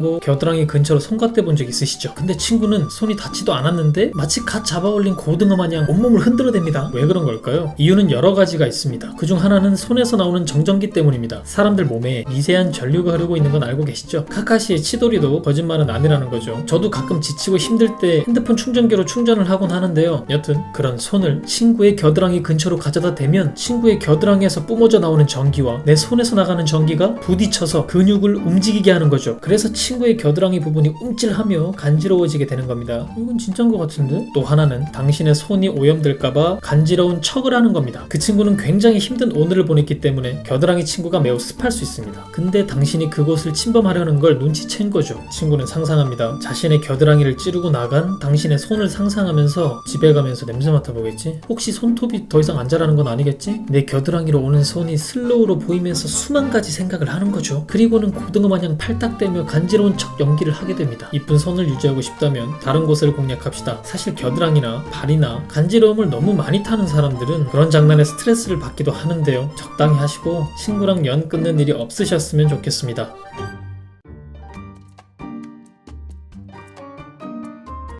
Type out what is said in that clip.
고 겨드랑이 근처로 손 갖대 본 적 있으시죠? 근데 친구는 손이 닿지도 않았는데 마치 갓 잡아올린 고등어 마냥 온몸을 흔들어댑니다. 왜 그런 걸까요? 이유는 여러 가지가 있습니다. 그중 하나는 손에서 나오는 정전기 때문입니다. 사람들 몸에 미세한 전류가 흐르고 있는 건 알고 계시죠? 카카시의 치돌이도 거짓말은 아니라는 거죠. 저도 가끔 지치고 힘들 때 핸드폰 충전기로 충전을 하곤 하는데요. 여튼 그런 손을 친구의 겨드랑이 근처로 가져다 대면 친구의 겨드랑이에서 뿜어져 나오는 전기와 내 손에서 나가는 전기가 부딪혀서 근육을 움직이게 하는 거죠. 그래서 친구의 겨드랑이 부분이 움찔하며 간지러워지게 되는 겁니다. 이건 진짜인 것 같은데? 또 하나는 당신의 손이 오염될까봐 간지러운 척을 하는 겁니다. 그 친구는 굉장히 힘든 오늘을 보냈기 때문에 겨드랑이 친구가 매우 습할 수 있습니다. 근데 당신이 그곳을 침범하려는 걸 눈치챈 거죠. 친구는 상상합니다. 자신의 겨드랑이를 찌르고 나간 당신의 손을 상상하면서 집에 가면서 냄새 맡아보겠지? 혹시 손톱이 더 이상 안 자라는 건 아니겠지? 내 겨드랑이로 오는 손이 슬로우로 보이면서 수만 가지 생각을 하는 거죠. 그리고는 고등어 마냥 팔딱대며 간지러 운 척 연기를 하게 됩니다. 이쁜 손을 유지하고 싶다면 다른 곳을 공략합시다. 사실 겨드랑이나 발이나 간지러움을 너무 많이 타는 사람들은 그런 장난에 스트레스를 받기도 하는데요. 적당히 하시고 친구랑 연 끊는 일이 없으셨으면 좋겠습니다.